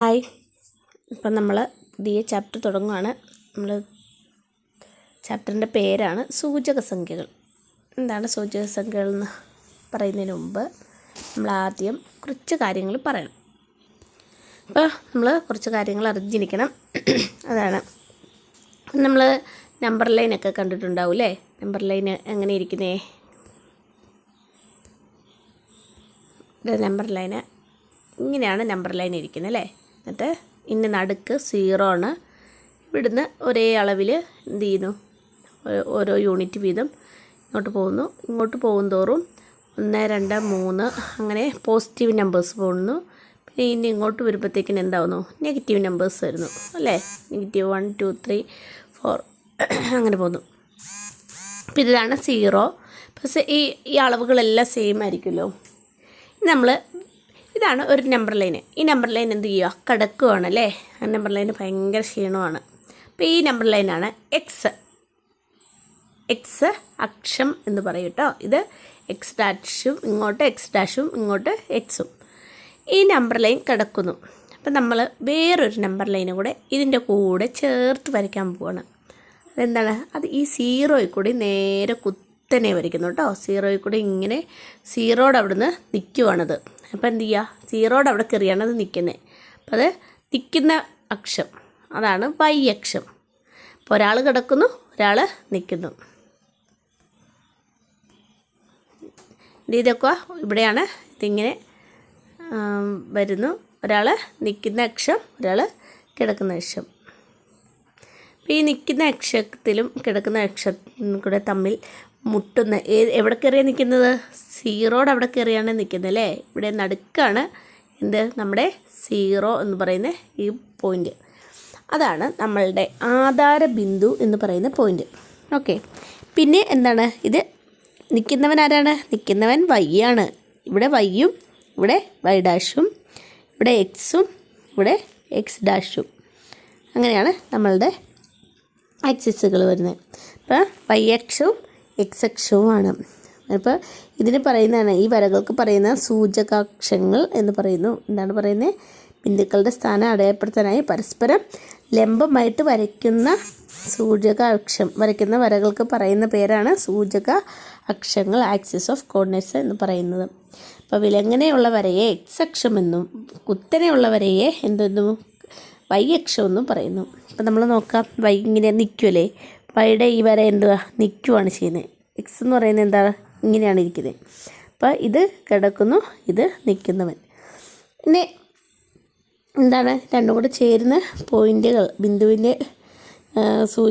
Hi. ഇപ്പം നമ്മൾ പുതിയ ചാപ്റ്റർ തുടങ്ങുകയാണ് നമ്മൾ ചാപ്റ്ററിന്റെ പേരാണ് സൂചക സംഖ്യകൾ. എന്താണ് സൂചക സംഖ്യകൾ എന്ന് പറയുന്നതിന് മുമ്പ് നമ്മൾ ആദ്യം കുറച്ച് കാര്യങ്ങൾ പറയണം. അപ്പോൾ നമ്മൾ കുറച്ച് കാര്യങ്ങൾ അറിഞ്ഞിരിക്കണം. അതാണ്. നമ്മൾ നമ്പർ ലൈനൊക്കെ കണ്ടിട്ടുണ്ടാവും അല്ലേ നമ്പർ ലൈൻ എങ്ങനെ ഇരിക്കുന്നേ? നമ്പർ ലൈന് ഇങ്ങനെയാണ് നമ്പർ ലൈൻ ഇരിക്കുന്നത് അല്ലേ? എന്നിട്ട് ഇന്ന നടുക്ക് സീറോ ആണ്. ഇവിടുന്ന് ഒരേ അളവിൽ എന്ത് ചെയ്യുന്നു? ഓരോ യൂണിറ്റ് വീതം ഇങ്ങോട്ട് പോകുന്നു. ഇങ്ങോട്ട് പോകും തോറും ഒന്ന് രണ്ട് മൂന്ന് അങ്ങനെ പോസിറ്റീവ് നമ്പേഴ്സ് പോകുന്നു. പിന്നെ ഇനി ഇങ്ങോട്ട് വരുമ്പോഴത്തേക്കിന് എന്താവുന്നു? നെഗറ്റീവ് നമ്പേഴ്സ് വരുന്നു. അല്ലേ? Negative one two three four അങ്ങനെ പോകുന്നു. അപ്പം ഇതാണ് സീറോ പക്ഷേ ഈ ഈ അളവുകളെല്ലാം സെയിം ആയിരിക്കുമല്ലോ. നമ്മൾ ഇതാണ് ഒരു നമ്പർ ലൈൻ ഈ നമ്പർ ലൈൻ എന്ത് ചെയ്യുക കിടക്കുകയാണ് അല്ലേ ആ നമ്പർ ലൈൻ ഭയങ്കര ക്ഷീണമാണ്. അപ്പോൾ ഈ നമ്പർ ലൈനാണ് എക്സ് എക്സ് അക്ഷം എന്ന് പറയും കേട്ടോ. ഇത് എക്സ് ഡാഷും ഇങ്ങോട്ട് എക്സ് ഡാഷും ഇങ്ങോട്ട് എക്സും ഈ നമ്പർ ലൈൻ കിടക്കുന്നു. അപ്പം നമ്മൾ വേറൊരു നമ്പർ ലൈനും കൂടെ ഇതിന്റെ കൂടെ ചേർത്ത് വരയ്ക്കാൻ പോവാണ്. അതെന്താണ്? അത് ഈ സീറോയിൽ കൂടി നേരെ കുത്തനെ വരയ്ക്കുന്നു കേട്ടോ. സീറോയിൽ കൂടി ഇങ്ങനെ സീറോയുടെ അവിടുന്ന് നിൽക്കുവാണത് അപ്പോൾ എന്ത് ചെയ്യുക? സീറോയുടെ അവിടെ കയറിയാണ് അത് നിൽക്കുന്നത് അപ്പോൾ അത് നിൽക്കുന്ന അക്ഷം. അതാണ് വൈ അക്ഷം. അപ്പോൾ ഒരാൾ കിടക്കുന്നു ഒരാൾ നിൽക്കുന്നു. ഇത് ഇതൊക്കെ ഇവിടെയാണ് ഇതിങ്ങനെ വരുന്നു. ഒരാൾ നിൽക്കുന്ന അക്ഷം ഒരാൾ കിടക്കുന്ന അക്ഷം. അപ്പോൾ ഈ നിൽക്കുന്ന അക്ഷത്തിലും കിടക്കുന്ന അക്ഷത്തിനും കൂടെ തമ്മിൽ മുട്ടുന്ന എവിടെ കയറിയാണ് നിൽക്കുന്നത് സീറോയുടെ അവിടെ കയറിയാണ് നിൽക്കുന്നത് അല്ലേ? ഇവിടെ നടുക്കാണ് എന്ത്? നമ്മുടെ സീറോ എന്ന് പറയുന്ന ഈ പോയിന്റ് അതാണ് നമ്മളുടെ ആധാര ബിന്ദു എന്ന് പറയുന്ന പോയിന്റ് ഓക്കെ പിന്നെ എന്താണ്? ഇത് നിൽക്കുന്നവൻ ആരാണ്? നിൽക്കുന്നവൻ വൈ ആണ്. ഇവിടെ വൈയും ഇവിടെ വൈ ഡാഷും ഇവിടെ എക്സും ഇവിടെ എക്സ് ഡാഷും അങ്ങനെയാണ് നമ്മളുടെ ആക്സിസുകൾ വരുന്നത്. അപ്പം വൈ അക്ഷവും എക്സ് അക്ഷവുമാണ് അപ്പോൾ ഇതിന് പറയുന്നതാണ് ഈ വരകൾക്ക് പറയുന്ന സൂചകാക്ഷങ്ങൾ എന്ന് പറയുന്നു. എന്താണ് പറയുന്നത് ബിന്ദുക്കളുടെ സ്ഥാനം അടയാളപ്പെടുത്താനായി പരസ്പരം ലംബമായിട്ട് വരയ്ക്കുന്ന സൂചക അക്ഷം വരയ്ക്കുന്ന വരകൾക്ക് പറയുന്ന പേരാണ് സൂചക അക്ഷങ്ങൾ ആക്സിസ് ഓഫ് കോർഡിനേറ്റ്സ് എന്ന് പറയുന്നത്. അപ്പോൾ വിലങ്ങനെയുള്ള വരയെ എക്സ് അക്ഷമെന്നും കുത്തനെയുള്ള വരയെ എന്തെന്നും വൈ അക്ഷമെന്നും പറയുന്നു. അപ്പോൾ നമ്മൾ നോക്കാം വൈ ഇങ്ങനെ നിൽക്കുമല്ലേ വൈയുടെ ഈ വര എന്തുവാ? നിൽക്കുവാണ് ചെയ്യുന്നത് എക്സ് എന്ന് പറയുന്നത് എന്താ? ഇങ്ങനെയാണ് ഇരിക്കുന്നത് അപ്പോൾ ഇത് കിടക്കുന്നു ഇത് നിൽക്കുന്നവൻ പിന്നെ എന്താണ്? രണ്ടും കൂടെ ചേരുന്ന പോയിന്റുകൾ ബിന്ദുവിന്റെ സൂ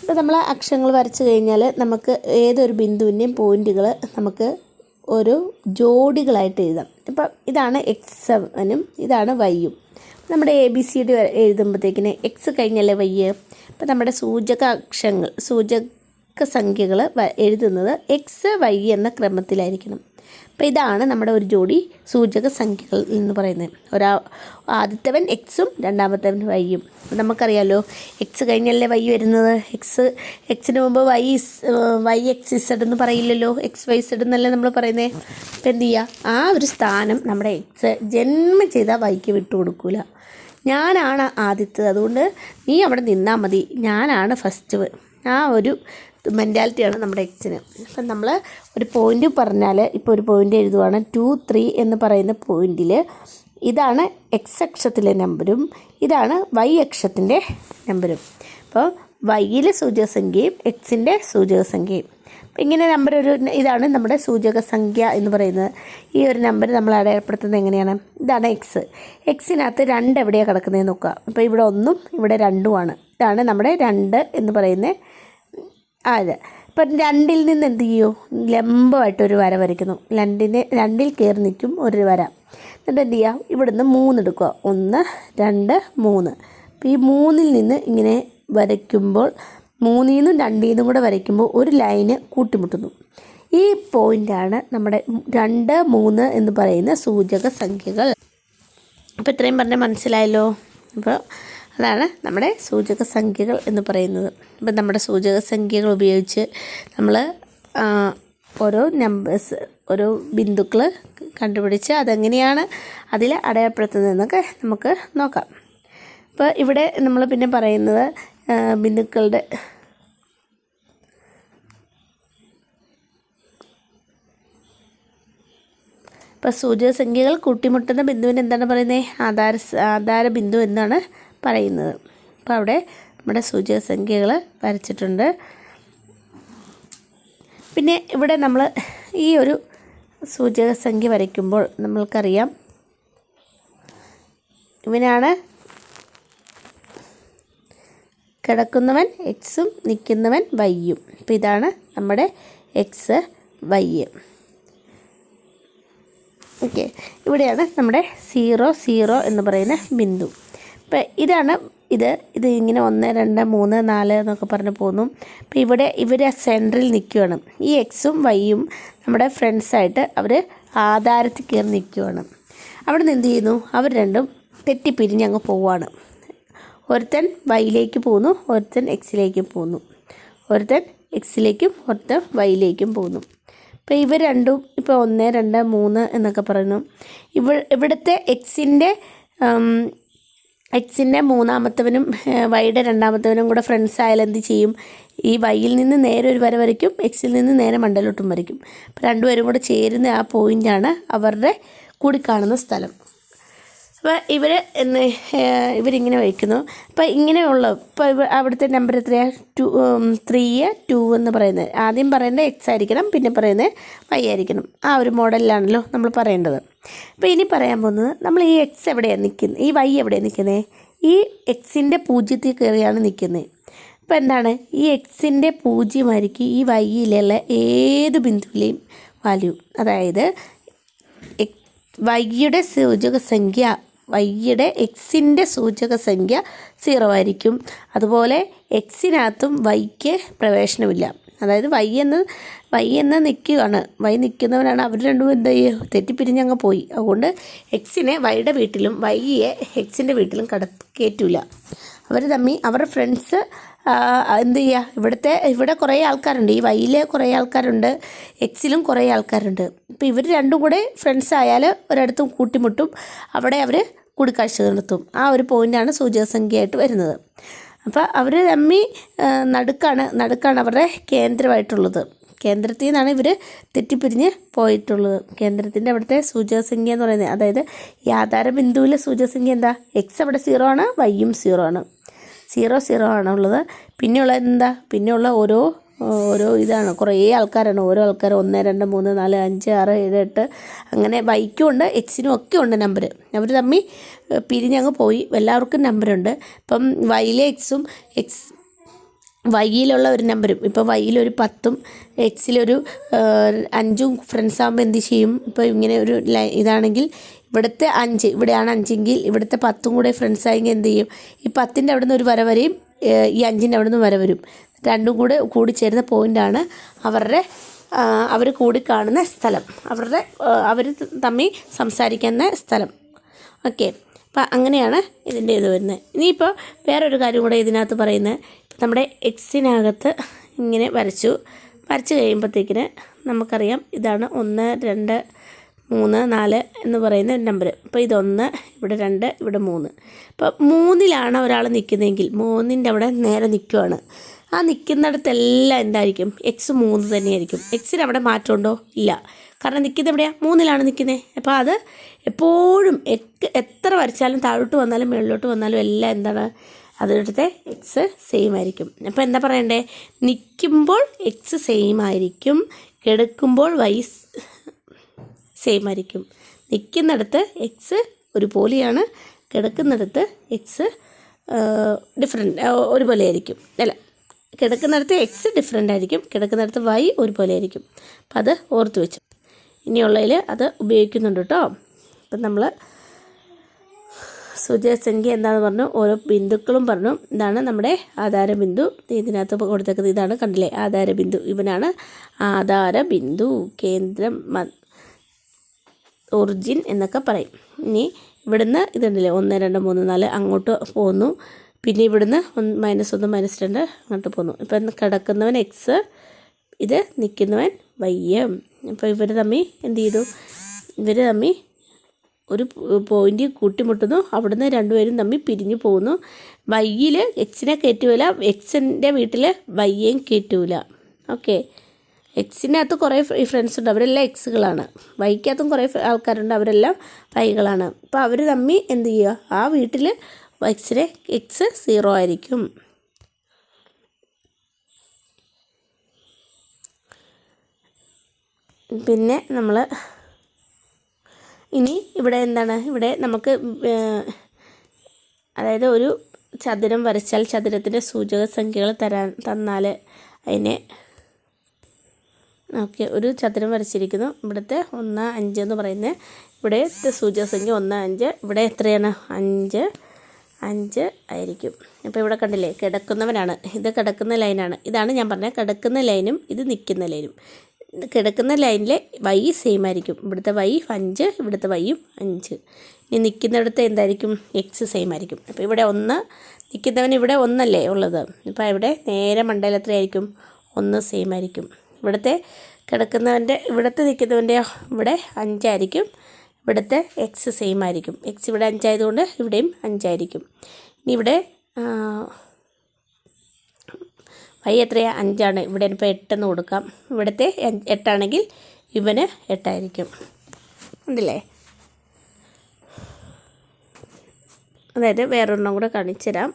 ഇപ്പോൾ നമ്മൾ അക്ഷരങ്ങൾ വരച്ചു കഴിഞ്ഞാൽ നമുക്ക് ഏതൊരു ബിന്ദുവിന്റെയും പോയിന്റുകൾ നമുക്ക് ഒരു ജോഡികളായിട്ട് എഴുതാം. ഇപ്പം ഇതാണ് എക്സ് സെവനും ഇതാണ് വൈയും നമ്മുടെ എ ബി സി ഡി എഴുതുമ്പോഴത്തേക്കിന് എക്സ് കഴിഞ്ഞല്ലേ വൈ അപ്പം നമ്മുടെ സൂചക അക്ഷങ്ങൾ സൂചക സംഖ്യകൾ എഴുതുന്നത് എക്സ് വൈ എന്ന ക്രമത്തിലായിരിക്കണം. അപ്പോൾ ഇതാണ് നമ്മുടെ ഒരു ജോഡി സൂചക സംഖ്യകൾ എന്ന് പറയുന്നത്. ഒരാ ആദ്യത്തവൻ എക്സും രണ്ടാമത്തവൻ വൈയും നമുക്കറിയാലോ എക്സ് കഴിഞ്ഞല്ലേ വൈ വരുന്നത്? എക്സ് എക്സിന് മുമ്പ് വൈ വൈ എക്സ് ഇസഡ് എന്ന് പറയില്ലല്ലോ? എക്സ് വൈ സെഡ് എന്നല്ലേ നമ്മൾ പറയുന്നത് അപ്പം എന്ത് ചെയ്യുക? ആ ഒരു സ്ഥാനം നമ്മുടെ എക്സ് ജന്മം ചെയ്താൽ വൈക്ക് വിട്ടു കൊടുക്കൂല ഞാനാണ് ആദ്യത്തത്. അതുകൊണ്ട് നീ അവിടെ നിന്നാൽ മതി. ഞാനാണ് ഫസ്റ്റ് ആ ഒരു മെന്റാലിറ്റിയാണ് നമ്മുടെ എക്സിന്. അപ്പം നമ്മൾ ഒരു പോയിന്റ് പറഞ്ഞാൽ ഇപ്പോൾ ഒരു പോയിന്റ് എഴുതുവാണ്. ടു ത്രീ എന്ന് പറയുന്ന പോയിന്റിൽ ഇതാണ് എക്സ് അക്ഷത്തിലെ നമ്പരും ഇതാണ് വൈ അക്ഷത്തിന്റെ നമ്പരും അപ്പോൾ വൈയിലെ സൂചകസംഖ്യയും എക്സിന്റെ സൂചകസംഖ്യയും. ഇങ്ങനെ നമ്പർ ഒരു ഇതാണ് നമ്മുടെ സൂചക സംഖ്യ എന്ന് പറയുന്നത്. ഈ ഒരു നമ്പർ നമ്മൾ അടയാളപ്പെടുത്തുന്നത് എങ്ങനെയാണ്? ഇതാണ് എക്സ് എക്സിനകത്ത് രണ്ട് എവിടെയാണ് കിടക്കുന്നത് നോക്കുക. അപ്പോൾ ഇവിടെ ഒന്നും ഇവിടെ രണ്ടുമാണ് ഇതാണ് നമ്മുടെ രണ്ട് എന്ന് പറയുന്ന ആ ഇത് ഇപ്പം രണ്ടിൽ നിന്ന് എന്ത് ചെയ്യൂ? ലംബമായിട്ടൊരു വര വരയ്ക്കുന്നു. രണ്ടിന് രണ്ടിൽ കയറി നിൽക്കും ഒരു വര. എന്നിട്ട് എന്ത് ചെയ്യുക മൂന്ന് എടുക്കുക. ഒന്ന് രണ്ട് മൂന്ന്. അപ്പോൾ ഈ മൂന്നിൽ നിന്ന് ഇങ്ങനെ വരയ്ക്കുമ്പോൾ മൂന്നിൽ നിന്നും രണ്ടിൽ നിന്നും കൂടെ വരയ്ക്കുമ്പോൾ ഒരു ലൈന് കൂട്ടിമുട്ടുന്നു. ഈ പോയിന്റാണ് നമ്മുടെ രണ്ട് മൂന്ന് എന്ന് പറയുന്ന സൂചക സംഖ്യകൾ. അപ്പോൾ ഇത്രയും പറഞ്ഞാൽ മനസ്സിലായല്ലോ. അപ്പോൾ അതാണ് നമ്മുടെ സൂചക സംഖ്യകൾ എന്ന് പറയുന്നത്. അപ്പം നമ്മുടെ സൂചക സംഖ്യകൾ ഉപയോഗിച്ച് നമ്മൾ ഓരോ നമ്പേഴ്സ് ഓരോ ബിന്ദുക്കൾ കണ്ടുപിടിച്ച് അതെങ്ങനെയാണ് അതിൽ അടയാളപ്പെടുത്തുന്നതെന്നൊക്കെ നമുക്ക് നോക്കാം. അപ്പോൾ ഇവിടെ നമ്മൾ പിന്നെ പറയുന്നത് ബിന്ദുക്കളുടെ ഇപ്പോൾ സൂചകസംഖ്യകൾ കൂട്ടിമുട്ടുന്ന ബിന്ദുവിന് എന്താണ് പറയുന്നത് ആധാര ആധാര ബിന്ദു എന്നാണ് പറയുന്നത്. അപ്പോൾ അവിടെ നമ്മുടെ സൂചകസംഖ്യകൾ വരച്ചിട്ടുണ്ട്. പിന്നെ ഇവിടെ നമ്മൾ ഈ ഒരു സൂചകസംഖ്യ വരയ്ക്കുമ്പോൾ നമ്മൾക്കറിയാം ഇവനാണ് കിടക്കുന്നവൻ എക്സും നിൽക്കുന്നവൻ വൈയും അപ്പോൾ ഇതാണ് നമ്മുടെ എക്സ് വൈ ഓക്കെ ഇവിടെയാണ് നമ്മുടെ സീറോ സീറോ എന്ന് പറയുന്ന ബിന്ദു. ഇപ്പം ഇതാണ് ഇത്. ഇത് ഇങ്ങനെ ഒന്ന് രണ്ട് മൂന്ന് നാല് എന്നൊക്കെ പറഞ്ഞ് പോകുന്നു അപ്പം ഇവിടെ ഇവർ സെന്ററിൽ നിൽക്കുകയാണ് ഈ എക്സും വൈയും നമ്മുടെ ഫ്രണ്ട്സായിട്ട് അവർ ആധാരത്തിൽ കയറി നിൽക്കുകയാണ് അവിടെ നിന്ന് എന്ത് ചെയ്യുന്നു? അവർ രണ്ടും തെറ്റിപ്പിരിഞ്ഞ് അങ്ങ് പോവാണ്. ഒരുത്തൻ വൈയിലേക്ക് പോകുന്നു ഒരുത്തൻ എക്സിലേക്കും പോകുന്നു ഒരുത്തൻ എക്സിലേക്കും ഒരുത്തൻ വൈയിലേക്കും പോകുന്നു ഇപ്പോൾ ഇവർ രണ്ടും ഇപ്പോൾ ഒന്ന് രണ്ട് മൂന്ന് എന്നൊക്കെ പറയുന്നു. ഇവ ഇവിടുത്തെ എക്സിന്റെ എക്സിന്റെ മൂന്നാമത്തവനും വൈയുടെ രണ്ടാമത്തവനും കൂടെ ഫ്രണ്ട്സ് ആയാൽ എന്ത് ചെയ്യും? ഈ വൈയിൽ നിന്ന് നേരെ ഒരു വര വരയ്ക്കും എക്സിൽ നിന്ന് നേരെ മണ്ടലോട്ടും വരയ്ക്കും. അപ്പോൾ രണ്ടുപേരും കൂടെ ചേരുന്ന ആ പോയിന്റാണ് അവരുടെ കൂടിക്കാണുന്ന സ്ഥലം. അപ്പോൾ ഇവർ എന്ന് ഇവരിങ്ങനെ വയ്ക്കുന്നു. അപ്പോൾ ഇങ്ങനെയുള്ള ഇപ്പോൾ ഇവ അവിടുത്തെ നമ്പർ എത്രയാണ് ടു ത്രീ ടു എന്ന് പറയുന്നത്. ആദ്യം പറയേണ്ടത് എക്സ് ആയിരിക്കണം പിന്നെ പറയുന്നത് വൈ ആയിരിക്കണം. ആ ഒരു മോഡലിലാണല്ലോ നമ്മൾ പറയേണ്ടത്. അപ്പോൾ ഇനി പറയാൻ പോകുന്നത് നമ്മൾ ഈ എക്സ് എവിടെയാണ് നിൽക്കുന്നത് ഈ വൈ എവിടെയാണ് നിൽക്കുന്നത് ഈ എക്സിന്റെ പൂജ്യത്തിൽ കയറിയാണ് നിൽക്കുന്നത് അപ്പോൾ എന്താണ്? ഈ എക്സിന്റെ പൂജ്യമായിരിക്കും ഈ വൈയിലുള്ള ഏത് ബിന്ദുവിലെയും വാല്യൂ അതായത് വൈകിയുടെ സൂചക സംഖ്യ വൈയുടെ എക്സിന്റെ സൂചക സംഖ്യ സീറോ ആയിരിക്കും. അതുപോലെ എക്സിനകത്തും വൈക്ക് പ്രവേശനമില്ല. അതായത് വൈ എന്ന് വൈ എന്ന് നിൽക്കുകയാണ്. വൈ നിൽക്കുന്നവനാണ്. അവർ രണ്ടും എന്താ ചെയ്യുക തെറ്റിപ്പിരിഞ്ഞങ്ങ് പോയി. അതുകൊണ്ട് എക്സിനെ വൈയുടെ വീട്ടിലും വൈയെ എക്സിന്റെ വീട്ടിലും കട കയറ്റൂല. അവർ തമ്മിൽ അവരുടെ ഫ്രണ്ട്സ് എന്ത് ചെയ്യുക ഇവിടുത്തെ ഇവിടെ കുറേ ആൾക്കാരുണ്ട്. ഈ വൈയിൽ കുറേ ആൾക്കാരുണ്ട്. എക്സിലും കുറേ ആൾക്കാരുണ്ട്. ഇപ്പോൾ ഇവർ രണ്ടും കൂടെ ഫ്രണ്ട്സ് ആയാൽ ഒരിടത്തും കൂട്ടിമുട്ടും. അവിടെ അവർ കൂടിക്കാഴ്ച നടത്തും. ആ ഒരു പോയിന്റാണ് സൂചകസംഖ്യയായിട്ട് വരുന്നത്. അപ്പോൾ അവർ തമ്മി നടുക്കാണ് നടുക്കാണ് അവരുടെ കേന്ദ്രമായിട്ടുള്ളത്. കേന്ദ്രത്തിൽ നിന്നാണ് ഇവർ തെറ്റിപ്പിരിഞ്ഞ് പോയിട്ടുള്ളത്. കേന്ദ്രത്തിന്റെ അവിടുത്തെ സൂചകസംഖ്യ എന്ന് പറയുന്നത് അതായത് ഈ ആധാര ബിന്ദുവിലെ സൂചകസംഖ്യ എന്താ? എക്സ് അവിടെ സീറോ ആണ് വൈയും സീറോ ആണ്. സീറോ സീറോ ആണുള്ളത്. പിന്നെയുള്ള എന്താ? പിന്നെയുള്ള ഓരോ ഓരോ ഇതാണ്. കുറേ ആൾക്കാരാണ്. ഓരോ ആൾക്കാർ ഒന്ന് രണ്ട് മൂന്ന് നാല് അഞ്ച് ആറ് ഏഴ് എട്ട്. അങ്ങനെ ബൈക്കും ഉണ്ട് എക്സിനും ഒക്കെ ഉണ്ട് നമ്പർ അവർ തമ്മിൽ പിരിഞ്ഞങ്ങ് പോയി. എല്ലാവർക്കും നമ്പറുണ്ട് ഇപ്പം വൈയിലെ എക്സും എക്സ് വൈയിലുള്ള ഒരു നമ്പരും. ഇപ്പോൾ വൈയിലൊരു പത്തും എക്സിലൊരു അഞ്ചും ഫ്രണ്ട്സ് ആകുമ്പോൾ എന്ത് ചെയ്യും? ഇപ്പോൾ ഇങ്ങനെ ഒരു ഇതാണെങ്കിൽ ഇവിടുത്തെ അഞ്ച് ഇവിടെയാണ് അഞ്ചെങ്കിൽ ഇവിടുത്തെ പത്തും കൂടെ ഫ്രണ്ട്സ് ആയെങ്കിൽ എന്ത് ചെയ്യും? ഈ പത്തിന്റെ അവിടെ നിന്ന് ഒരു വര വരെയും ഈ അഞ്ചിന്റെ അവിടെ നിന്ന് വര വരും. രണ്ടും കൂടെ കൂടിച്ചേരുന്ന പോയിന്റാണ് അവരുടെ അവർ കൂടി കാണുന്ന സ്ഥലം. അവരുടെ അവർ തമ്മിൽ സംസാരിക്കുന്ന സ്ഥലം. ഓക്കെ. അപ്പം അങ്ങനെയാണ് ഇതിന്റെ ഇത് വരുന്നത്. ഇനിയിപ്പോൾ വേറൊരു കാര്യം കൂടെ ഇതിനകത്ത് പറയുന്നത്. നമ്മുടെ എക്സിനകത്ത് ഇങ്ങനെ വരച്ചു. വരച്ച് കഴിയുമ്പോഴത്തേക്കിന് നമുക്കറിയാം ഇതാണ് ഒന്ന് രണ്ട് മൂന്ന് നാല് എന്ന് പറയുന്ന നമ്പർ അപ്പോൾ ഇതൊന്ന് ഇവിടെ രണ്ട് ഇവിടെ മൂന്ന്. അപ്പോൾ മൂന്നിലാണ് ഒരാൾ നിൽക്കുന്നതെങ്കിൽ മൂന്നിന്റെ അവിടെ നേരെ നിൽക്കുവാണ്. ആ നിൽക്കുന്നിടത്തെല്ലാം എന്തായിരിക്കും? എക്സ് മൂന്ന് തന്നെയായിരിക്കും. എക്സിന് അവിടെ മാറ്റമുണ്ടോ? ഇല്ല. കാരണം നിൽക്കുന്നത് എവിടെയാണ് മൂന്നിലാണ് നിൽക്കുന്നത്. അപ്പോൾ അത് എപ്പോഴും എത്ര വരച്ചാലും താഴോട്ട് വന്നാലും മുകളിലോട്ട് വന്നാലും എല്ലാം എന്താണ്? അതിനടുത്തെ എക്സ് സെയിം ആയിരിക്കും. അപ്പോൾ എന്താ പറയണ്ടേ? നിൽക്കുമ്പോൾ എക്സ് സെയിം ആയിരിക്കും. കിടക്കുമ്പോൾ വൈ സെയിം ആയിരിക്കും നിൽക്കുന്നിടത്ത് എക്സ് ഒരുപോലെയാണ് കിടക്കുന്നിടത്ത് എക്സ് ഡിഫറെന്റ് ഒരുപോലെ ആയിരിക്കും അല്ല? കിടക്കുന്നിടത്ത് എക്സ് ഡിഫറെന്റ് ആയിരിക്കും കിടക്കുന്നിടത്ത് വൈ ഒരുപോലെ ആയിരിക്കും അപ്പം അത് ഓർത്ത് വെച്ചു. ഇനിയുള്ളതിൽ അത് ഉപയോഗിക്കുന്നുണ്ട് കേട്ടോ. അപ്പം നമ്മൾ സൂചകസംഖ്യ എന്താണെന്ന് പറഞ്ഞു ഓരോ ബിന്ദുക്കളും പറഞ്ഞു. ഇതാണ് നമ്മുടെ ആധാര ബിന്ദു ഇതിനകത്ത് കൊടുത്തേക്കുന്നത് ഇതാണ് കണ്ടില്ലേ? ആധാര ബിന്ദു ഇവനാണ് ആധാര ബിന്ദു കേന്ദ്രം ഒറിജിൻ എന്നൊക്കെ പറയും. ഇനി ഇവിടുന്ന് ഇതുണ്ടല്ലേ ഒന്ന് രണ്ട് മൂന്ന് നാല് അങ്ങോട്ട് പോന്നു. പിന്നെ ഇവിടുന്ന് ഒന്ന് മൈനസ് ഒന്ന് മൈനസ് രണ്ട് അങ്ങോട്ട് പോന്നു. ഇപ്പം കിടക്കുന്നവൻ എക്സ് ഇത് നിൽക്കുന്നവൻ വൈ അപ്പോൾ ഇവർ തമ്മിൽ എന്ത് ചെയ്തു? ഇവർ തമ്മിൽ ഒരു പോയിന്റ് കൂട്ടിമുട്ടുന്നു. അവിടുന്ന് രണ്ടുപേരും തമ്മിൽ പിരിഞ്ഞു പോകുന്നു വൈയിൽ എക്സിനെ കയറ്റൂല എക്സിന്റെ വീട്ടിൽ വയ്യേയും കയറ്റൂല. ഓക്കെ എക്സിനകത്ത് കുറേ ഫ്രണ്ട്സ് ഉണ്ട്. അവരെല്ലാം എക്സുകളാണ് വൈക്കകത്തും കുറേ ആൾക്കാരുണ്ട്. അവരെല്ലാം വൈകളാണ് അപ്പോൾ അവർ തമ്മിൽ എന്ത് ചെയ്യുക ആ വീട്ടിൽ എക്സിനെ എക്സ് സീറോ ആയിരിക്കും. പിന്നെ നമ്മൾ ഇനി ഇവിടെ എന്താണ്? ഇവിടെ നമുക്ക് അതായത് ഒരു ചതുരം വരച്ചാൽ ചതുരത്തിന്റെ സൂചക സംഖ്യകൾ തരാൻ തന്നാൽ അതിനെ ഓക്കെ ഒരു ചതുരം വരച്ചിരിക്കുന്നു. ഇവിടുത്തെ ഒന്ന് അഞ്ച് എന്ന് പറയുന്നത് ഇവിടുത്തെ സൂചക സംഖ്യ ഒന്ന് അഞ്ച്. ഇവിടെ എത്രയാണ്? അഞ്ച്. അഞ്ച് ആയിരിക്കും. അപ്പോൾ ഇവിടെ കണ്ടില്ലേ കിടക്കുന്നവനാണ്. ഇത് കിടക്കുന്ന ലൈനാണ്. ഇതാണ് ഞാൻ പറഞ്ഞത് കിടക്കുന്ന ലൈനും ഇത് നിൽക്കുന്ന ലൈനും. കിടക്കുന്ന ലൈനിലെ വൈ സെയിം ആയിരിക്കും. ഇവിടുത്തെ വൈ അഞ്ച് ഇവിടുത്തെ വൈയും അഞ്ച്. ഇനി നിൽക്കുന്നിടത്ത് എന്തായിരിക്കും? എക്സ് സെയിം ആയിരിക്കും. അപ്പോൾ ഇവിടെ ഒന്ന് നിൽക്കുന്നവൻ ഇവിടെ ഒന്നല്ലേ ഉള്ളത്. അപ്പോൾ ഇവിടെ നേരെ മണ്ടയിൽ എത്രയായിരിക്കും? ഒന്ന് സെയിം ആയിരിക്കും. ഇവിടുത്തെ കിടക്കുന്നവന്റെ ഇവിടുത്തെ നിൽക്കുന്നവന്റെ ഇവിടെ അഞ്ചായിരിക്കും. ഇവിടുത്തെ എക്സ് സെയിം ആയിരിക്കും. എക്സ് ഇവിടെ അഞ്ചായതുകൊണ്ട് ഇവിടെയും അഞ്ചായിരിക്കും. ഇനി ഇവിടെ വൈ എത്രയാണ് അഞ്ചാണ്. ഇവിടെ ഇപ്പോൾ എട്ടെന്ന് കൊടുക്കാം. ഇവിടുത്തെ എട്ടാണെങ്കിൽ ഇവന് എട്ടായിരിക്കും. ഉണ്ടല്ലേ? അതായത് വേറൊരെണ്ണം കൂടെ കാണിച്ചു തരാം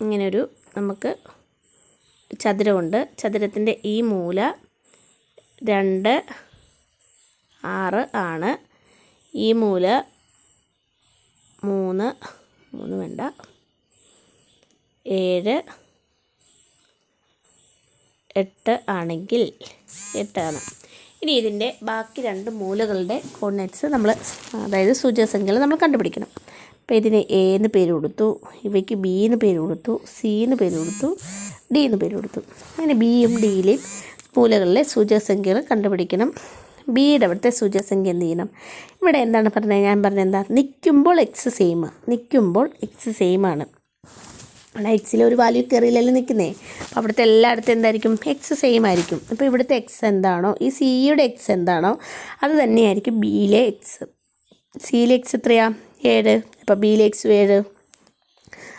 ഇങ്ങനൊരു നമുക്ക് ചതുരമുണ്ട്. ചതുരത്തിന്റെ ഈ മൂല രണ്ട് ആറ് ആണ്. ഈ മൂല മൂന്ന് മൂന്ന് വേണ്ട. ഏഴ് എട്ട് ആണെങ്കിൽ എട്ടാണ് ഇനി ഇതിന്റെ ബാക്കി രണ്ട് മൂലകളുടെ കോർഡിനേറ്റ്സ് നമ്മൾ അതായത് സൂചകസംഖ്യകൾ നമ്മൾ കണ്ടുപിടിക്കണം. അപ്പോൾ ഇതിന് എ എന്ന് പേര് കൊടുത്തു ഇവയ്ക്ക് ബി എന്ന് പേര് കൊടുത്തു സി എന്ന് പേര് കൊടുത്തു ഡി എന്ന് പേര് കൊടുത്തു. അങ്ങനെ ബിയും ഡിയിലെയും മൂലകളിലെ സൂചകസംഖ്യകൾ കണ്ടുപിടിക്കണം. ബിയുടെ അവിടുത്തെ സൂചകസംഖ്യ എന്ത് ചെയ്യണം? ഇവിടെ എന്താണ് പറഞ്ഞത്? ഞാൻ പറഞ്ഞത് എന്താ? നിൽക്കുമ്പോൾ എക്സ് സെയിം നിൽക്കുമ്പോൾ എക്സ് സെയിം ആണ്. അവിടെ എക്സിൽ ഒരു വാല്യൂ കയറിയില്ലല്ലോ നിൽക്കുന്നേ. അപ്പോൾ അവിടുത്തെ എല്ലായിടത്തും എന്തായിരിക്കും? എക്സ് സെയിം ആയിരിക്കും. അപ്പോൾ ഇവിടുത്തെ എക്സ് എന്താണോ? ഈ സിയുടെ എക്സ് എന്താണോ? അത് തന്നെയായിരിക്കും ബിയിലെ എക്സ് സിയിലെ എക്സ് എത്രയാ? ഏഴ് അപ്പോൾ ബിയിലെ എക്സ് ഏഴ്.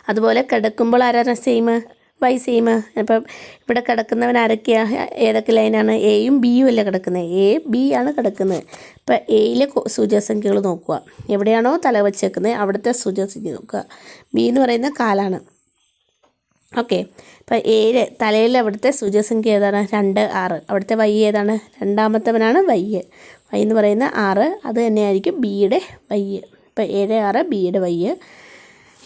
അതുപോലെ കിടക്കുമ്പോൾ ആരാണ് സെയിം വൈ സെയിം അപ്പം ഇവിടെ കിടക്കുന്നവൻ ആരൊക്കെയാ? ഏതൊക്കെ ലൈനാണ് എയും ബിയും അല്ല കിടക്കുന്നത് എ ബി ആണ് കിടക്കുന്നത് ഇപ്പം എയിലെ സൂചകസംഖ്യകൾ നോക്കുക. എവിടെയാണോ തല വച്ചേക്കുന്നത് അവിടുത്തെ സൂചകസംഖ്യ നോക്കുക. ബി എന്ന് പറയുന്ന കാലാണ്. ഓക്കെ ഇപ്പം ഏഴ് തലയിൽ അവിടുത്തെ സൂചകസംഖ്യ ഏതാണ്? രണ്ട് ആറ്. അവിടുത്തെ വൈ ഏതാണ്? രണ്ടാമത്തവനാണ് വൈ വൈ എന്ന് പറയുന്ന ആറ് അത് തന്നെയായിരിക്കും ബിയുടെ വൈ ഇപ്പം ഏഴ് ആറ് ബിയുടെ വൈ.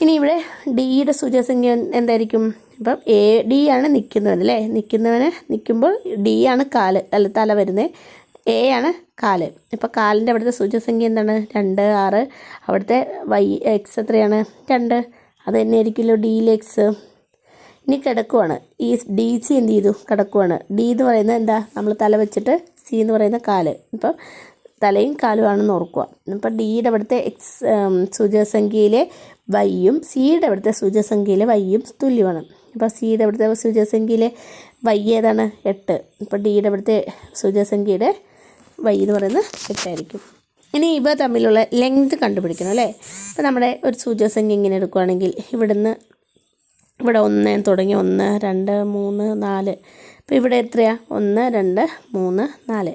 ഇനി ഇവിടെ ഡിയുടെ സൂചകസംഖ്യ എന്തായിരിക്കും? ഇപ്പം എ ഡി ആണ് നിൽക്കുന്നവൻ അല്ലേ? നിൽക്കുന്നവന് നിൽക്കുമ്പോൾ ഡി ആണ് കാൽ അല്ല തല വരുന്നത്. എ ആണ് കാൽ. ഇപ്പോൾ കാലിന്റെ അവിടുത്തെ സൂചകസംഖ്യ എന്താണ്? രണ്ട് ആറ്. അവിടുത്തെ വൈ എക്സ് എത്രയാണ്? രണ്ട്. അത് തന്നെ ആയിരിക്കുമല്ലോ ഡിയിലെ എക്സ്. ഇനി കിടക്കുവാണ്. ഈ ഡി സി എന്ത് ചെയ്തു? കിടക്കുവാണ്. ഡി എന്ന് പറയുന്നത് എന്താ? നമ്മൾ തല വെച്ചിട്ട് സി എന്ന് പറയുന്ന കാൽ. ഇപ്പം തലയും കാലുമാണെന്ന് ഓർക്കുക. ഇപ്പം ഡിയുടെ അവിടുത്തെ എക്സ് സൂചകസംഖ്യയിലെ വൈയും സിയുടെ അവിടുത്തെ സൂചകസംഖ്യയിലെ വൈയും തുല്യമാണ്. അപ്പോൾ സിയുടെ അവിടുത്തെ സൂചകസംഖ്യയിലെ വൈ ഏതാണ്? എട്ട്. ഇപ്പോൾ ഡിയുടെ അവിടുത്തെ സൂചകസംഖ്യയുടെ വൈ എന്ന് പറയുന്നത് എട്ടായിരിക്കും. ഇനി ഇവ തമ്മിലുള്ള ലെങ്ത് കണ്ടുപിടിക്കണം അല്ലേ? അപ്പോൾ നമ്മുടെ ഒരു സൂചകസംഖ്യ ഇങ്ങനെ എടുക്കുകയാണെങ്കിൽ ഇവിടുന്ന് ഇവിടെ ഒന്ന് തുടങ്ങി ഒന്ന് രണ്ട് മൂന്ന് നാല്. അപ്പോൾ ഇവിടെ എത്രയാണ് ഒന്ന് രണ്ട് മൂന്ന് നാല്.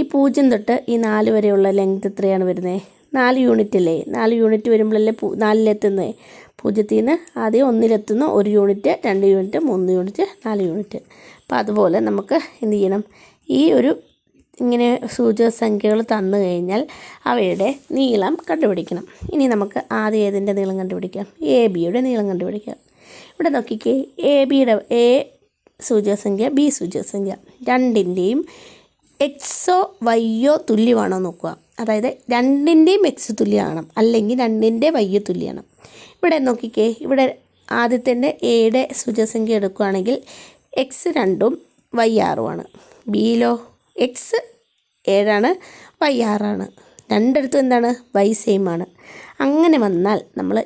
ഈ പൂജ്യം തൊട്ട് ഈ നാല് വരെയുള്ള ലെങ്ത് എത്രയാണ് വരുന്നത് നാല് യൂണിറ്റ് അല്ലേ? നാല് യൂണിറ്റ് വരുമ്പോഴല്ലേ പൂ നാലിലെത്തുന്നത് പൂജ്യത്തിൽ നിന്ന് ആദ്യം ഒന്നിലെത്തുന്നു ഒരു യൂണിറ്റ് രണ്ട് യൂണിറ്റ് മൂന്ന് യൂണിറ്റ് നാല് യൂണിറ്റ് അപ്പോൾ അതുപോലെ നമുക്ക് എന്ത് ചെയ്യണം? ഈ ഒരു ഇങ്ങനെ സൂചക സംഖ്യകൾ തന്നു കഴിഞ്ഞാൽ അവയുടെ നീളം കണ്ടുപിടിക്കണം. ഇനി നമുക്ക് ആദ്യം ഏതിന്റെ നീളം കണ്ടുപിടിക്കാം? എ ബിയുടെ നീളം കണ്ടുപിടിക്കാം. ഇവിടെ നോക്കിക്കേ എ ബിയുടെ എ സൂചകസംഖ്യ ബി സൂചകസംഖ്യ രണ്ടിന്റെയും എക്സോ വയ്യോ തുല്യമാണോ നോക്കുക. അതായത് രണ്ടിന്റെയും എക്സ് തുല്യമാണ് അല്ലെങ്കിൽ രണ്ടിന്റെ വയ്യ തുല്യമാണ് ഇവിടെ നോക്കിക്കേ. ഇവിടെ ആദ്യത്തിന്റെ എയുടെ സൂചസംഖ്യ എടുക്കുകയാണെങ്കിൽ എക്സ് രണ്ടും വൈ ആറുമാണ്. ബിയിലോ? എക്സ് ഏഴാണ് വൈ ആറാണ്. രണ്ടിടത്തും എന്താണ്? വൈ സെയിം ആണ് അങ്ങനെ വന്നാൽ നമ്മൾ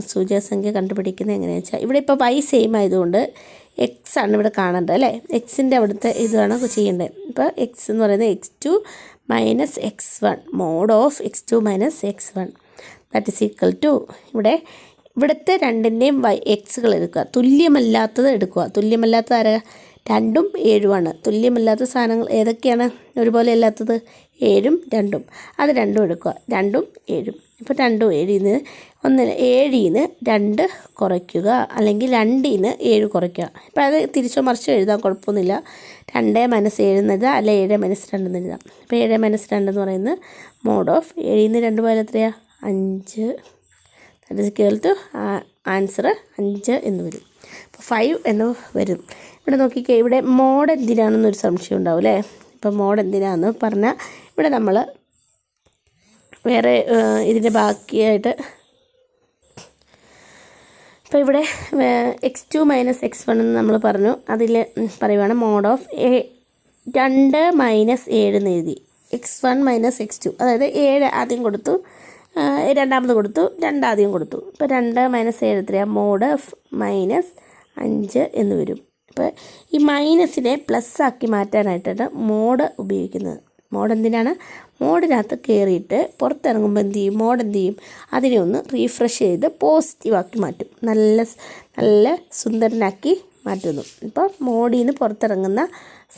സൂചകസംഖ്യ കണ്ടുപിടിക്കുന്നത് എങ്ങനെയാണെന്ന് വെച്ചാൽ ഇവിടെ ഇപ്പോൾ വൈ സെയിം ആയതുകൊണ്ട് എക്സ് ആണ് ഇവിടെ കാണേണ്ടത് അല്ലേ? എക്സിന്റെ അവിടുത്തെ ഇതാണ് ചെയ്യേണ്ടത്. ഇപ്പോൾ എക്സ് എന്ന് പറയുന്നത് X two minus X one mod of X two minus X one that is equal to ഇവിടെ ഇവിടുത്തെ രണ്ടിന്റെയും വൈ എക്സുകൾ എടുക്കുക. തുല്യമല്ലാത്തത് എടുക്കുക. തുല്യമല്ലാത്തത് ആരാ? രണ്ടും ഏഴുമാണ് തുല്യമല്ലാത്ത സാധനങ്ങൾ ഏതൊക്കെയാണ്? ഒരുപോലെ അല്ലാത്തത് ഏഴും രണ്ടും. അത് രണ്ടും എടുക്കുക. രണ്ടും ഏഴും. ഇപ്പോൾ രണ്ടും ഏഴിൽ നിന്ന് ഒന്നിന് ഏഴിൽ നിന്ന് രണ്ട് കുറയ്ക്കുക. അല്ലെങ്കിൽ രണ്ടിൽ നിന്ന് ഏഴ് കുറയ്ക്കുക. ഇപ്പോൾ അത് തിരിച്ചോ മറിച്ചോ എഴുതാൻ കുഴപ്പമൊന്നുമില്ല. രണ്ട് മനസ്സ് ഏഴ് എന്ന് എഴുതാം. അല്ലെ ഏഴ് മനസ്സ് രണ്ടെന്ന് എഴുതാം. ഇപ്പോൾ ഏഴ് മനസ്സ് രണ്ടെന്ന് പറയുന്നത് മോഡ് ഓഫ് ഏഴിൽ നിന്ന് രണ്ട് പോയാൽ എത്രയാണ് അഞ്ച്. ദാറ്റ് ഇസ് കേൾ ആൻസർ അഞ്ച് എന്ന് വരും. അപ്പോൾ ഫൈവ് എന്ന് വരും. ഇവിടെ നോക്കിക്കേ ഇവിടെ മോഡ് എന്തിനാണെന്നൊരു സംശയം ഉണ്ടാവും അല്ലേ? ഇപ്പം മോഡ് എന്തിനാന്ന് പറഞ്ഞാൽ ഇവിടെ നമ്മൾ വേറെ ഇതിന്റെ ബാക്കിയായിട്ട് ഇപ്പോൾ ഇവിടെ X two minus X one എന്ന് നമ്മൾ പറഞ്ഞു. അതിൽ പറയുവാണ് മോഡ് ഓഫ് എ രണ്ട് മൈനസ് ഏഴ് എന്ന് എഴുതി. X one minus X two അതായത് ഏഴ് ആദ്യം കൊടുത്തു രണ്ടാമത് കൊടുത്തു രണ്ടാദ്യം കൊടുത്തു. ഇപ്പോൾ രണ്ട് മൈനസ് ഏഴ് എത്രയാണ് മോഡ് ഓഫ് മൈനസ് അഞ്ച് എന്ന് വരും. അപ്പോൾ ഈ മൈനസിനെ പ്ലസ് ആക്കി മാറ്റാനായിട്ടാണ് മോഡ് ഉപയോഗിക്കുന്നത്. മോഡ് എന്തിനാണ്? മോഡിനകത്ത് കയറിയിട്ട് പുറത്തിറങ്ങുമ്പോൾ എന്ത് ചെയ്യും? മോഡ് എന്ത് ചെയ്യും? അതിനെ ഒന്ന് റീഫ്രഷ് ചെയ്ത് പോസിറ്റീവാക്കി മാറ്റും. നല്ല നല്ല സുന്ദരനാക്കി മാറ്റുന്നു. ഇപ്പോൾ മോഡിൽ നിന്ന് പുറത്തിറങ്ങുന്ന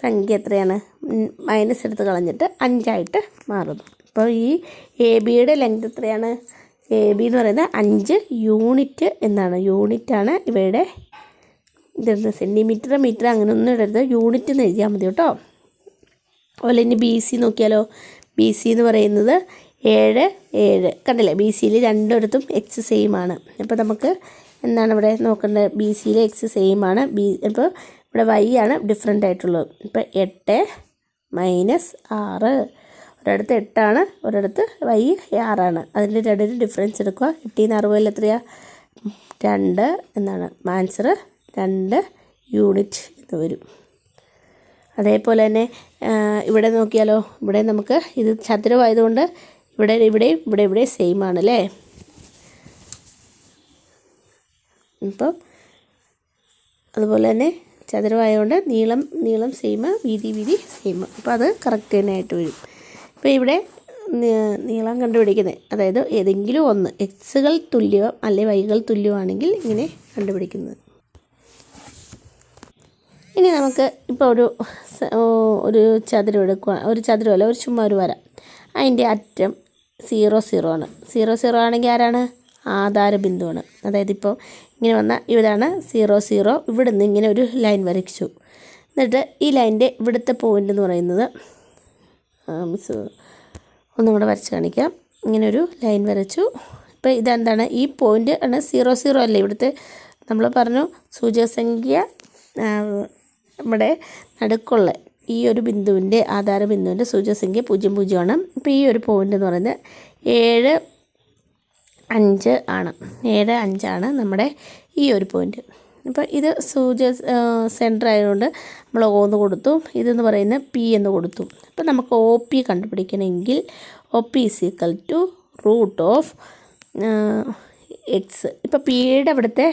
സംഖ്യ എത്രയാണ്? മൈനസ് എടുത്ത് കളഞ്ഞിട്ട് അഞ്ചായിട്ട് മാറുന്നു. അപ്പോൾ ഈ എ ബിയുടെ ലെങ്ത് എത്രയാണ്? എ ബി എന്ന് പറയുന്നത് അഞ്ച് യൂണിറ്റ് എന്നാണ്. യൂണിറ്റാണ് ഇവയുടെ ഇതെന്ത് സെന്റിമീറ്റർ മീറ്റർ അങ്ങനെ ഒന്നും ഇടരുത്. യൂണിറ്റ് എന്ന് എഴുതിയാൽ മതി കേട്ടോ. അതുപോലെ ഇനി ബി സി നോക്കിയാലോ? ബി സി എന്ന് പറയുന്നത് ഏഴ് ഏഴ്. കണ്ടില്ലേ? ബി സിയിൽ രണ്ടിടത്തും എക്സ് സെയിം ആണ്. അപ്പോൾ നമുക്ക് എന്താണ് ഇവിടെ നോക്കേണ്ടത്? ബി സിയിലെ എക്സ് സെയിം ആണ്. ബി ഇപ്പോൾ ഇവിടെ വൈ ആണ് ഡിഫറെന്റ് ആയിട്ടുള്ളത്. ഇപ്പോൾ എട്ട് മൈനസ് ആറ്. ഒരിടത്ത് എട്ടാണ് ഒരിടത്ത് വൈ ആറാണ്. അതിന്റെ രണ്ടിന് ഡിഫറൻസ് എടുക്കുക. എട്ടിന്ന് അറുപതിൽ എത്രയാണ് രണ്ട് എന്നാണ്. ആൻസർ രണ്ട് യൂണിറ്റ് എന്ന് വരും. അതേപോലെ തന്നെ ഇവിടെ നോക്കിയാലോ ഇവിടെ നമുക്ക് ഇത് ചതുരമായതുകൊണ്ട് ഇവിടെ ഇവിടെയും ഇവിടെ ഇവിടെ സെയിം ആണ് അല്ലേ? ഇപ്പം അതുപോലെ തന്നെ ചതുരമായതുകൊണ്ട് നീളം നീളം സെയിം വീതി വീതി സെയിം അപ്പോൾ അത് കറക്റ്റ് തന്നെ ആയിട്ട് വരും. ഇപ്പോൾ ഇവിടെ നീളം കണ്ടുപിടിക്കുന്നത് അതായത് ഏതെങ്കിലും ഒന്ന് എക്സുകൾ തുല്യം അല്ലെങ്കിൽ വൈകൾ തുല്യമാണെങ്കിൽ ഇങ്ങനെ കണ്ടുപിടിക്കുന്നത്. ഇനി നമുക്ക് ഇപ്പോൾ ഒരു ഒരു ചതുരം എടുക്കുക ഒരു ചതുരമല്ല ഒരു ചുമ്മാ ഒരു വര. അതിന്റെ അറ്റം സീറോ സീറോ ആണ്. സീറോ സീറോ ആണെങ്കിൽ ആരാണ്? ആധാര ബിന്ദുവാണ് അതായത് ഇപ്പോൾ ഇങ്ങനെ വന്ന ഇതാണ് സീറോ സീറോ ഇവിടെ നിന്ന് ഇങ്ങനെ ഒരു ലൈൻ വരച്ചു എന്നിട്ട് ഈ ലൈന്റെ ഇവിടുത്തെ പോയിന്റ് എന്ന് പറയുന്നത് മിസ് ഒന്നും കൂടെ വരച്ച് കാണിക്കാം. ഇങ്ങനെ ഒരു ലൈൻ വരച്ചു. ഇപ്പോൾ ഇതെന്താണ്? ഈ പോയിന്റ് ആണ് സീറോ സീറോ അല്ലേ? ഇവിടുത്തെ നമ്മൾ പറഞ്ഞു സൂചകസംഖ്യ നമ്മുടെ നടുക്കുള്ള ഈ ഒരു ബിന്ദുവിന്റെ ആധാര ബിന്ദുവിന്റെ സൂചസംഖ്യ പൂജ്യം പൂജ്യമാണ്. ഇപ്പോൾ ഈ ഒരു പോയിന്റ് എന്ന് പറയുന്നത് ഏഴ് അഞ്ച് ആണ്. ഏഴ് അഞ്ചാണ് നമ്മുടെ ഈ ഒരു പോയിന്റ് അപ്പോൾ ഇത് സൂച സെന്റർ ആയതുകൊണ്ട് നമ്മൾ ഓ എന്ന് കൊടുത്തു. ഇതെന്ന് പറയുന്ന പി എന്ന് കൊടുത്തു. അപ്പോൾ നമുക്ക് O P കണ്ടുപിടിക്കണമെങ്കിൽ O P is equal to root of X ഇപ്പോൾ പിയുടെ അവിടുത്തെ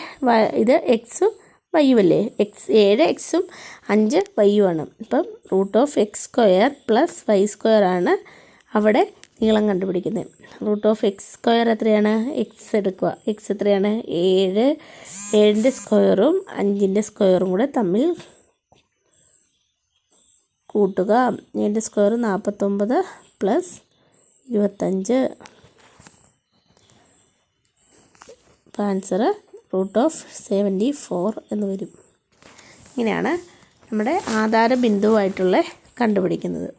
ഇത് എക്സും വൈയും അല്ലേ എക്സ് ഏഴ് എക്സും അഞ്ച് വൈയുമാണ്. ഇപ്പം root of X square plus Y square ആണ് അവിടെ നീളം കണ്ടുപിടിക്കുന്നത്. റൂട്ട് ഓഫ് എക്സ് സ്ക്വയർ എത്രയാണ്? എക്സ് എടുക്കുക. എക്സ് എത്രയാണ്? ഏഴ്. ഏഴിന്റെ സ്ക്വയറും അഞ്ചിന്റെ സ്ക്വയറും കൂടെ തമ്മിൽ കൂട്ടുക. ഏഴിന്റെ സ്ക്വയർ നാൽപ്പത്തൊമ്പത് പ്ലസ് ഇരുപത്തഞ്ച്. Answer root of seventy four എന്ന് വരും. ഇങ്ങനെയാണ് നമ്മുടെ ആധാര ബിന്ദുവായിട്ടുള്ള കണ്ടുപിടിക്കുന്നത്.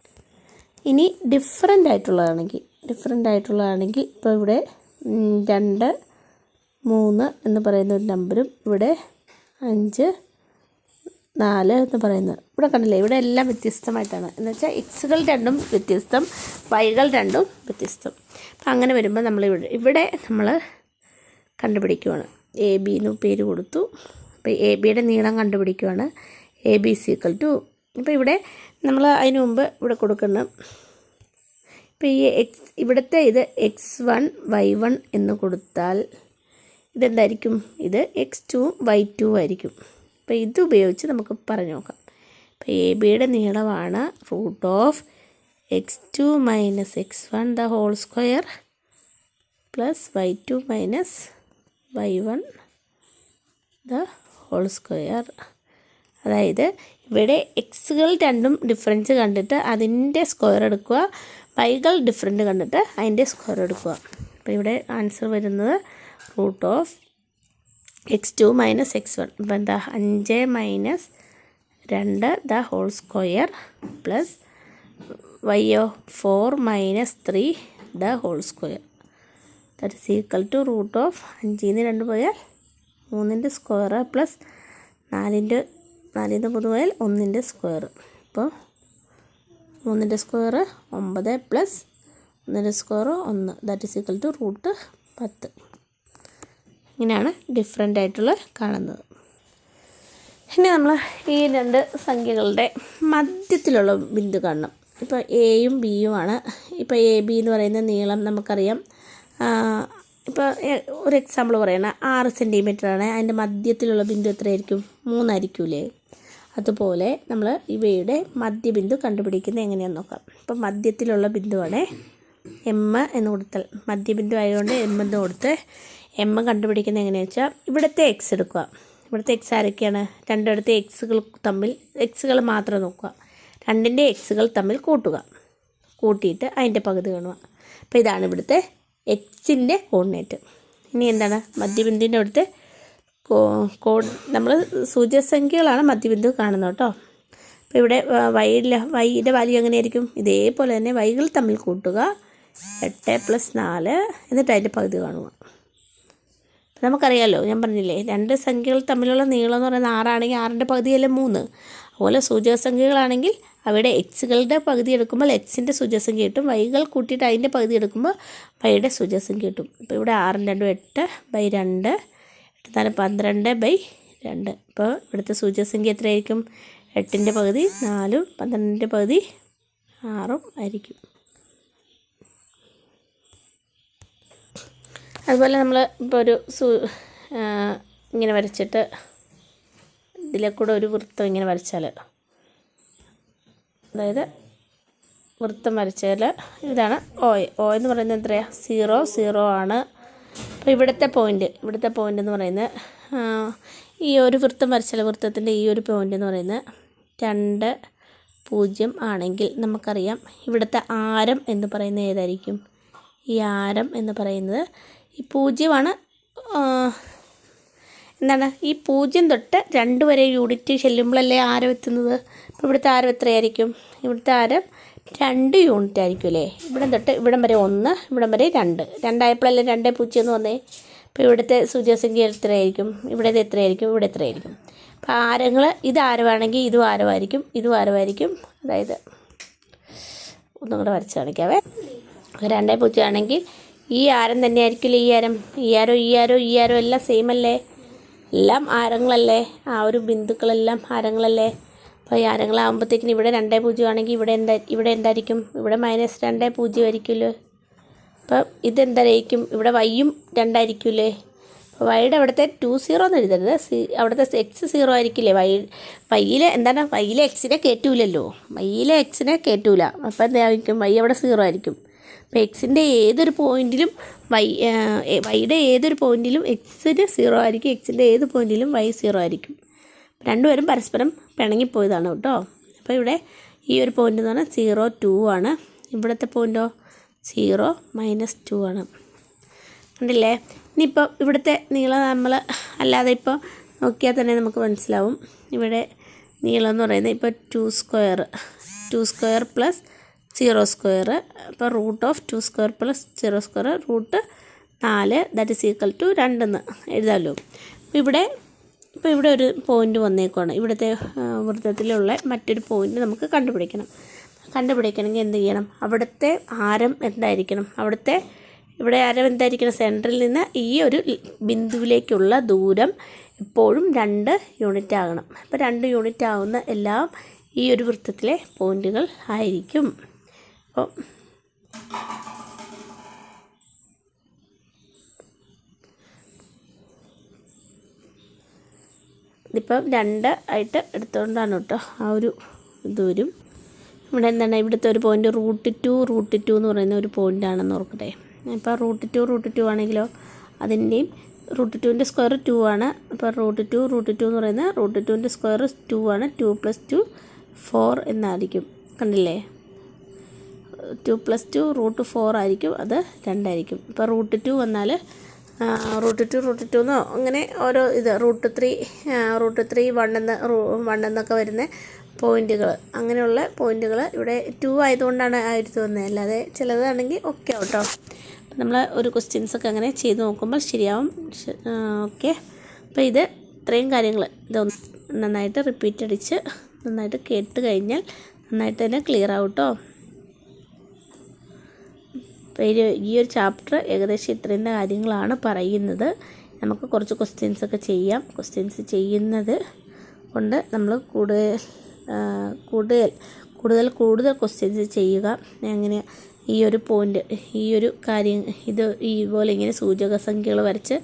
ഇനി ഡിഫറെന്റ് ആയിട്ടുള്ളതാണെങ്കിൽ ഡിഫറെന്റ് ആയിട്ടുള്ളതാണെങ്കിൽ ഇപ്പോൾ ഇവിടെ രണ്ട് മൂന്ന് എന്ന് പറയുന്ന ഒരു നമ്പറും ഇവിടെ അഞ്ച് നാല് എന്ന് പറയുന്നത് ഇവിടെ കണ്ടില്ലേ ഇവിടെ എല്ലാം വ്യത്യസ്തമായിട്ടാണ്. എന്ന് വെച്ചാൽ എക്സുകൾ രണ്ടും വ്യത്യസ്തം വൈകൾ രണ്ടും വ്യത്യസ്തം. അപ്പം അങ്ങനെ വരുമ്പോൾ നമ്മൾ ഇവിടെ ഇവിടെ നമ്മൾ കണ്ടുപിടിക്കുവാണ്. എ ബി എന്ന് പേര് കൊടുത്തു. അപ്പോൾ എ ബിയുടെ നീളം കണ്ടുപിടിക്കുവാണ്. A B is equal to ഇപ്പോൾ ഇവിടെ നമ്മൾ അതിനു മുമ്പ് ഇവിടെ കൊടുക്കണം ഇപ്പോൾ ഈ എക്സ് ഇവിടുത്തെ ഇത് എക്സ് വൺ വൈ വൺ എന്ന് കൊടുത്താൽ ഇതെന്തായിരിക്കും? ഇത് എക്സ് ടു വൈ ടു ആയിരിക്കും. അപ്പോൾ ഇത് ഉപയോഗിച്ച് നമുക്ക് പറഞ്ഞു നോക്കാം. അപ്പോൾ എ ബിയുടെ നീളമാണ് root of X two minus X one the whole square plus Y two minus Y one the whole square അതായത് ഇവിടെ എക്സുകൾ രണ്ടും ഡിഫറൻസ് കണ്ടിട്ട് അതിന്റെ സ്ക്വയർ എടുക്കുക വൈകൾ ഡിഫറന്റ് കണ്ടിട്ട് അതിന്റെ സ്ക്വയർ എടുക്കുക. അപ്പോൾ ഇവിടെ ആൻസർ വരുന്നത് root of X two minus X one ഇപ്പം എന്താ? അഞ്ച് മൈനസ് രണ്ട് the whole square plus Y oh four minus three the whole square that is equal to root of അഞ്ചിൽ നിന്ന് രണ്ട് പോയാൽ മൂന്നിന്റെ സ്ക്വയർ പ്ലസ് നാലിന്റെ നാലിൽ നിന്ന് പോയാൽ ഒന്നിന്റെ സ്ക്വയർ അപ്പോൾ മൂന്നിന്റെ സ്ക്വയർ ഒമ്പത് പ്ലസ് ഒന്നിന്റെ സ്ക്വയർ ഒന്ന്. That is equal to root പത്ത്. ഇങ്ങനെയാണ് ഡിഫറെന്റ് ആയിട്ടുള്ള കാണുന്നത്. ഇനി നമ്മൾ ഈ രണ്ട് സംഖ്യകളുടെ മധ്യത്തിലുള്ള ബിന്ദു കാണണം. ഇപ്പോൾ എയും ബിയും ആണ് ഇപ്പോൾ എ ബി എന്ന് പറയുന്ന നീളം നമുക്കറിയാം. ഇപ്പോൾ ഒരു എക്സാമ്പിൾ പറയണ. ആറ് ആണ്. അതിന്റെ മധ്യത്തിലുള്ള ബിന്ദു എത്രയായിരിക്കും? മൂന്നായിരിക്കൂലേ? അതുപോലെ നമ്മൾ ഇവയുടെ മധ്യബിന്ദു കണ്ടുപിടിക്കുന്നത് എങ്ങനെയാണെന്ന് നോക്കാം. ഇപ്പോൾ മധ്യത്തിലുള്ള ബിന്ദുവാണ് എം എന്ന് കൊടുത്താൽ. മധ്യബിന്ദു ആയതുകൊണ്ട് എം എന്ന് കൊടുത്ത് എം കണ്ടുപിടിക്കുന്നത് എങ്ങനെയാണെന്ന് വെച്ചാൽ ഇവിടുത്തെ എക്സ് എടുക്കുക. ഇവിടുത്തെ എക്സ് ആരൊക്കെയാണ്? രണ്ടിടത്തെ എക്സുകൾ തമ്മിൽ എക്സുകൾ മാത്രം നോക്കുക. രണ്ടിന്റെ എക്സുകൾ തമ്മിൽ കൂട്ടുക. കൂട്ടിയിട്ട് അതിന്റെ പകുതി കാണുക. അപ്പോൾ ഇതാണ് ഇവിടുത്തെ എക്സിന്റെ കോർഡിനേറ്റ് ഇനി എന്താണ്? മധ്യബിന്ദുവിന്റെ അവിടുത്തെ കോ നമ്മൾ സൂചകസംഖ്യകളാണ് മധ്യബിന്ദു കാണുന്നത് കേട്ടോ. അപ്പോൾ ഇവിടെ വൈയിലെ വൈയുടെ വാല്യൂ എങ്ങനെയായിരിക്കും? ഇതേപോലെ തന്നെ വൈകൾ തമ്മിൽ കൂട്ടുക. എട്ട് പ്ലസ് നാല് എന്നിട്ട് അതിന്റെ പകുതി കാണുക. നമുക്കറിയാമല്ലോ ഞാൻ പറഞ്ഞില്ലേ രണ്ട് സംഖ്യകൾ തമ്മിലുള്ള നീളം എന്ന് പറയുന്നത് ആറാണെങ്കിൽ ആറിന്റെ പകുതിയല്ലേ മൂന്ന്? അതുപോലെ സൂചകസംഖ്യകളാണെങ്കിൽ അവിടെ എക്സുകളുടെ പകുതി എടുക്കുമ്പോൾ എക്സിന്റെ സൂചകസംഖ്യ കിട്ടും. വൈകൾ കൂട്ടിയിട്ട് അതിന്റെ പകുതി എടുക്കുമ്പോൾ വൈയുടെ സൂചകസംഖ്യ കിട്ടും. ഇപ്പോൾ ഇവിടെ ആറും രണ്ടും എട്ട് ബൈ രണ്ട് എട്ട് പന്ത്രണ്ട് ബൈ രണ്ട്. ഇപ്പോൾ ഇവിടുത്തെ സൂചകസംഖ്യ എത്രയായിരിക്കും? എട്ടിന്റെ പകുതി നാലും പന്ത്രണ്ടിന്റെ പകുതി ആറും ആയിരിക്കും. അതുപോലെ നമ്മൾ ഇപ്പോൾ ഒരു സൂ ഇങ്ങനെ വരച്ചിട്ട് ഇതിലെ കൂടെ ഒരു വൃത്തം ഇങ്ങനെ വരച്ചാൽ അതായത് വൃത്തം വരച്ചാൽ ഇതാണ് ഓ ഓ എന്ന് പറയുന്നത് എത്രയാണ് സീറോ സീറോ ആണ്. അപ്പോൾ ഇവിടുത്തെ പോയിന്റ് ഇവിടുത്തെ പോയിന്റ് എന്ന് പറയുന്നത് ഈ ഒരു വൃത്തം വരച്ചാൽ വൃത്തത്തിന്റെ ഈ ഒരു പോയിന്റ് എന്ന് പറയുന്നത് രണ്ട് പൂജ്യം ആണെങ്കിൽ നമുക്കറിയാം ഇവിടുത്തെ ആരം എന്ന് പറയുന്നത് ഏതായിരിക്കും? ഈ ആരം എന്ന് പറയുന്നത് ഈ പൂജ്യമാണ് എന്താണ്? ഈ പൂജ്യം തൊട്ട് രണ്ട് വരെ യൂണിറ്റ് ചെല്ലുമ്പോഴല്ലേ ആരം എത്തുന്നത്? അപ്പോൾ ഇവിടുത്തെ ആരം എത്രയായിരിക്കും? ഇവിടുത്തെ ആരം രണ്ട് യൂണിറ്റ് ആയിരിക്കും അല്ലേ? ഇവിടെ തൊട്ട് ഇവിടം വരെ ഒന്ന് ഇവിടം വരെ രണ്ട്. രണ്ടായപ്പോഴല്ലേ രണ്ടേ പൂജ്യം എന്ന് വന്നേ. അപ്പോൾ ഇവിടുത്തെ സൂചകസംഖ്യ എത്രയായിരിക്കും? ഇവിടെ എത്രയായിരിക്കും? ഇവിടെ എത്രയായിരിക്കും? അപ്പോൾ ആരങ്ങൾ ഇത് ആരമാണെങ്കിൽ ഇതും ആരമായിരിക്കും ഇതും ആരമായിരിക്കും. അതായത് ഒന്നും കൂടെ വരച്ച് കാണിക്കാവേ. രണ്ടേ പൂജ്യം ആണെങ്കിൽ ഈ ആരം തന്നെ ആയിരിക്കില്ല ഈ ആരം? ഈ ആരോ ഈ ആരോ ഈ ആരോ എല്ലാം സെയിം അല്ലേ? എല്ലാം ആരങ്ങളല്ലേ? ആ ഒരു ബിന്ദുക്കളെല്ലാം ആരങ്ങളല്ലേ? അപ്പോൾ ഈ ആരങ്ങളാകുമ്പോഴത്തേക്കിന് ഇവിടെ രണ്ടേ പൂജ്യം ആണെങ്കിൽ ഇവിടെ എന്താ ഇവിടെ എന്തായിരിക്കും? ഇവിടെ മൈനസ് രണ്ടേ പൂജ്യം ആയിരിക്കുമല്ലോ അപ്പം ഇതെന്തായിരിക്കും ഇവിടെ വൈയും രണ്ടായിരിക്കില്ലേ അപ്പോൾ വൈയുടെ അവിടുത്തെ ടു സീറോ എന്ന് എഴുതരുത്. സി അവിടുത്തെ എക്സ് സീറോ ആയിരിക്കില്ലേ? വൈ വൈയിലെ എന്താണ്? വൈയിലെ എക്സിനെ കയറ്റൂലല്ലോ വൈയിലെ എക്സിനെ കയറ്റൂല അപ്പോൾ എന്തായിരിക്കും? വൈ അവിടെ സീറോ ആയിരിക്കും. അപ്പോൾ എക്സിന്റെ ഏതൊരു പോയിന്റിലും വൈ വൈയുടെ ഏതൊരു പോയിന്റിലും എക്സിന് സീറോ ആയിരിക്കും എക്സിന്റെ ഏത് പോയിന്റിലും വൈ സീറോ ആയിരിക്കും. രണ്ടുപേരും പരസ്പരം പിണങ്ങിപ്പോയതാണ് കേട്ടോ. അപ്പോൾ ഇവിടെ ഈ ഒരു പോയിന്റ് എന്ന് പറഞ്ഞാൽ സീറോ ടു ആണ്. ഇവിടുത്തെ പോയിന്റോ സീറോ മൈനസ് ടു ആണ്. കണ്ടില്ലേ? ഇനിയിപ്പോൾ ഇവിടുത്തെ നീളം നമ്മൾ അല്ലാതെ ഇപ്പോൾ നോക്കിയാൽ തന്നെ നമുക്ക് മനസ്സിലാവും. ഇവിടെ നീളം എന്ന് പറയുന്നത് ഇപ്പോൾ two square two square plus zero square അപ്പോൾ root of two square plus zero square root നാല് ദാറ്റ് ഇസ് ഈക്വൽ ടു രണ്ടെന്ന് എഴുതാമല്ലോ അപ്പോൾ ഇവിടെ ഇപ്പോൾ ഇവിടെ ഒരു പോയിന്റ് വന്നേക്കുവാണ്. ഇവിടുത്തെ വൃത്തത്തിലുള്ള മറ്റൊരു പോയിന്റ് നമുക്ക് കണ്ടുപിടിക്കണം. കണ്ടുപിടിക്കണമെങ്കിൽ എന്ത് ചെയ്യണം? അവിടുത്തെ ആരം എന്തായിരിക്കണം? അവിടുത്തെ ഇവിടെ ആരം എന്തായിരിക്കണം? സെന്ററിൽ നിന്ന് ഈ ഒരു ബിന്ദുവിലേക്കുള്ള ദൂരം എപ്പോഴും രണ്ട് യൂണിറ്റ് ആകണം. അപ്പോൾ രണ്ട് യൂണിറ്റ് ആവുന്ന എല്ലാം ഈ ഒരു വൃത്തത്തിലെ പോയിന്റുകൾ ആയിരിക്കും. അപ്പോൾ ഇതിപ്പം രണ്ട് ആയിട്ട് എടുത്തുകൊണ്ടാണ് കേട്ടോ ആ ഒരു ഇത് വരും ഇവിടെ എന്താണ് ഇവിടുത്തെ ഒരു point root two root two എന്ന് പറയുന്ന ഒരു പോയിന്റ് ആണെന്ന് ഓർക്കട്ടെ. ഇപ്പോൾ റൂട്ട് ടു റൂട്ട് ടു ആണെങ്കിലോ അതിന്റെയും റൂട്ട് ടുവിന്റെ സ്ക്വയർ ടു ആണ്. അപ്പോൾ റൂട്ട് ടു റൂട്ട് ടു എന്ന് പറയുന്ന റൂട്ട് ടുവിന്റെ സ്ക്വയർ ടു ആണ്. ടു പ്ലസ് ടു ഫോർ എന്നായിരിക്കും. കണ്ടില്ലേ? Two plus two root four ആയിരിക്കും അത് രണ്ടായിരിക്കും. ഇപ്പോൾ റൂട്ട് ടു വന്നാൽ റൂട്ട് ടു റൂട്ട് ടു എന്നോ അങ്ങനെ ഓരോ ഇത് root three root three one എന്ന് വൺ എന്നൊക്കെ വരുന്ന പോയിന്റുകൾ അങ്ങനെയുള്ള പോയിന്റുകൾ ഇവിടെ ടു ആയതുകൊണ്ടാണ് ആയിരത്തി വന്നത്. അല്ലാതെ ചിലതാണെങ്കിൽ ഓക്കെ കേട്ടോ നമ്മൾ ഒരു ക്വസ്റ്റ്യൻസൊക്കെ അങ്ങനെ ചെയ്ത് നോക്കുമ്പോൾ ശരിയാവും. ഓക്കെ അപ്പോൾ ഇത് ഇത്രയും കാര്യങ്ങൾ ഇതൊന്ന് നന്നായിട്ട് റിപ്പീറ്റ് അടിച്ച് നന്നായിട്ട് കേട്ട് കഴിഞ്ഞാൽ നന്നായിട്ട് തന്നെ ക്ലിയർ ആവും കേട്ടോ ഈ ഒരു- ചാപ്റ്റർ ഏകദേശം ഇത്രയും കാര്യങ്ങളാണ് പറയുന്നത്. നമുക്ക് കുറച്ച് ക്വസ്റ്റ്യൻസ് ഒക്കെ ചെയ്യാം. ക്വസ്റ്റ്യൻസ് ചെയ്യുന്നത് കൊണ്ട് നമ്മൾ കൂടുതൽ കൂടുതൽ കൂടുതൽ കൂടുതൽ ക്വസ്റ്റ്യൻസ് ചെയ്യുക. അങ്ങനെ ഈ ഒരു പോയിന്റ് ഈ ഒരു കാര്യം ഇത് ഇതുപോലെ ഇങ്ങനെ സൂചക സംഖ്യകൾ വരച്ച്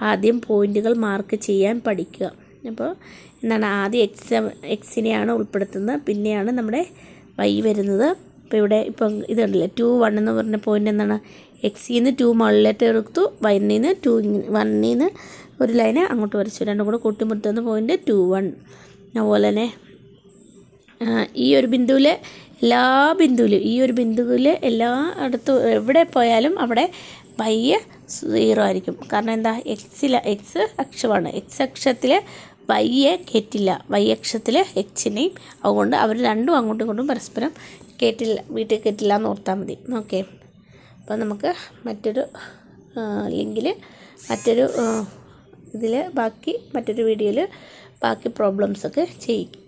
ആദ്യം പോയിന്റുകൾ മാർക്ക് ചെയ്യാൻ പഠിക്കുക. അപ്പോൾ എന്താണ് ആദ്യം എക്സ് എക്സിനെയാണ് ഉൾപ്പെടുത്തുന്നത്. പിന്നെയാണ് നമ്മുടെ വൈ വരുന്നത്. ഇപ്പോൾ ഇവിടെ ഇപ്പം ഇതുണ്ടല്ലേ? ടു വൺ എന്ന് പറഞ്ഞ പോയിന്റ് എന്താണ്? എക്സിൽ നിന്ന് ടു മുകളിലേറ്റ് എടുത്തു വൈനിൽ നിന്ന് ടു വണ്ണിൽ നിന്ന് ഒരു ലൈന് അങ്ങോട്ട് വരച്ചു. രണ്ടും കൂടെ കൂട്ടിമുട്ടുന്ന പോയിന്റ് ടു വൺ അതുപോലെ തന്നെ ഈ ഒരു ബിന്ദുവിൽ എല്ലാ ബിന്ദുവിലും ഈ ഒരു ബിന്ദുവിൽ എല്ലാ അടുത്തും എവിടെ പോയാലും അവിടെ വൈ സീറോ ആയിരിക്കും. കാരണം എന്താ? എക്സിൽ എക്സ് അക്ഷമാണ്. എക്സ് അക്ഷത്തിൽ വൈയെ കയറ്റില്ല വൈ അക്ഷത്തിൽ എക്സിനെയും അതുകൊണ്ട് അവർ രണ്ടും അങ്ങോട്ടും ഇങ്ങോട്ടും പരസ്പരം കയറ്റില്ല വീട്ടിൽ കേട്ടില്ല എന്ന് ഓർത്താൽ മതി. ഓക്കെ. അപ്പോൾ നമുക്ക് മറ്റൊരു ലിങ്കിൽ മറ്റൊരു ഇതിൽ ബാക്കി മറ്റൊരു വീഡിയോയിൽ ബാക്കി പ്രോബ്ലംസൊക്കെ ചെയ്യും